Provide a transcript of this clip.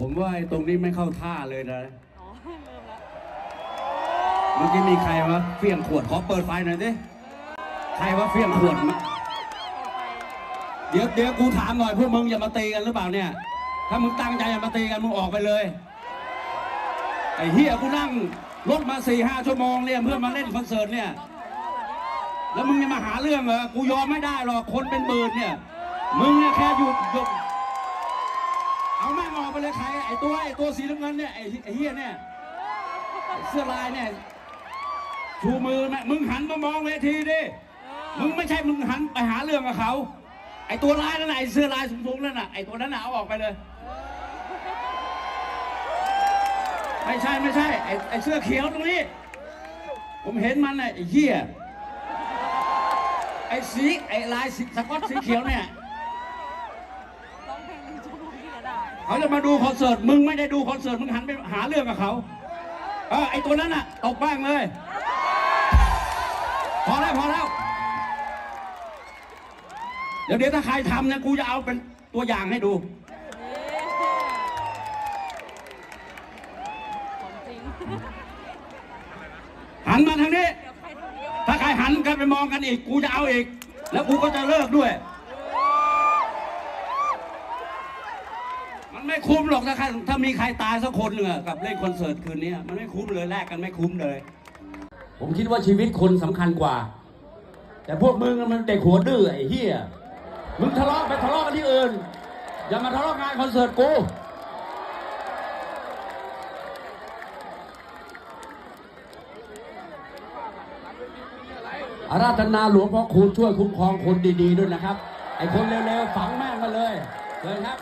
ผมว่าไอ้ตรงนี้ไม่เข้าท่าเลยนะ อ๋อเริ่มแล้วเมื่อกี้มีใครวะเฟี้ยงขวดขอเปิดไฟหน่อยดิใครวะเฟี้ยงขวดมาเดี๋ยวเดี๋ยวกูถามหน่อยพวกมึงอย่ามาตีกันหรือเปล่าเนี่ย ถ้ามึงตั้งใจอย่ามาตีกันมึงออกไปเลย ไอ้เฮียกูนั่งรถมาสี่ห้าชั่วโมงเนี่ยเพื่อมาเล่นคอนเสิร์ตเนี่ย แล้วมึงจะมาหาเรื่องเหรอ กูยอมไม่ได้หรอกคนเป็นหมื่นเนี่ย มึงเนี่ยแค่หยุดหยุดเอาแม่งออกไปเลยใครไอ้ตัวไอ้ตัวสีน้ำเงินเนี่ยไอ้ไอ้เฮียเนี่ยเสื้อลายเนี่ยชูมือแม่มึงหันมามองเวทีดิมึงไม่ใช่มึงหันไปหาเรื่องกับเขาไอ้ตัวลายนั่นน่ะไอ้เสื้อลายสูงๆนั่นน่ะไอ้ตัวนั้นน่ะเอาออกไปเลย ไม่ใช่ไม่ใช่ไอ้ไอ้เสื้อเขียวตรงนี้ ผมเห็นมันน่ะไอ้เหี้ยไอ้สีไอ้ลายสีสก๊อตสีเขียวเนี่ย ร้องเพลงหนึ่งชั่วโมงที่จะได้ เขาจะมาดูคอนเสิร์ตมึงไม่ได้ดูคอนเสิร์ตมึงหันไปหาเรื่องกับเขาเออไอตัวนั้นน่ะตกบ้างเลย พอแล้วพอแล้ว เดี๋ยวเดี๋ยวถ้าใครทำเนี่ยกูจะเอาเป็นตัวอย่างให้ดูหันมาทางนี้ ถ้าใครหันกันไปมองกันอีก กูจะเอาอีก แล้วกูก็จะเลิกด้วย ไม่คุ้มหรอกถ้าใครถ้ามีใครตายสักคนหนึ่งอะกับเล่นคอนเสิร์ตคืนนี้มันไม่คุ้มเลยแลกกันไม่คุ้มเลย ผมคิดว่าชีวิตคนสำคัญกว่า แต่พวกมึงมันเด็กหัวดื้อไอ้เหี้ยมึงทะเลาะไปทะเลาะกันที่อื่น อย่ามาทะเลาะงานคอนเสิร์ตกูอาราธนาหลวงพ่อคูณช่วยคุ้มครองคนดีๆด้วยนะครับ ไอ้คนเร็วๆฝังแม่งมาเลยเลยครับ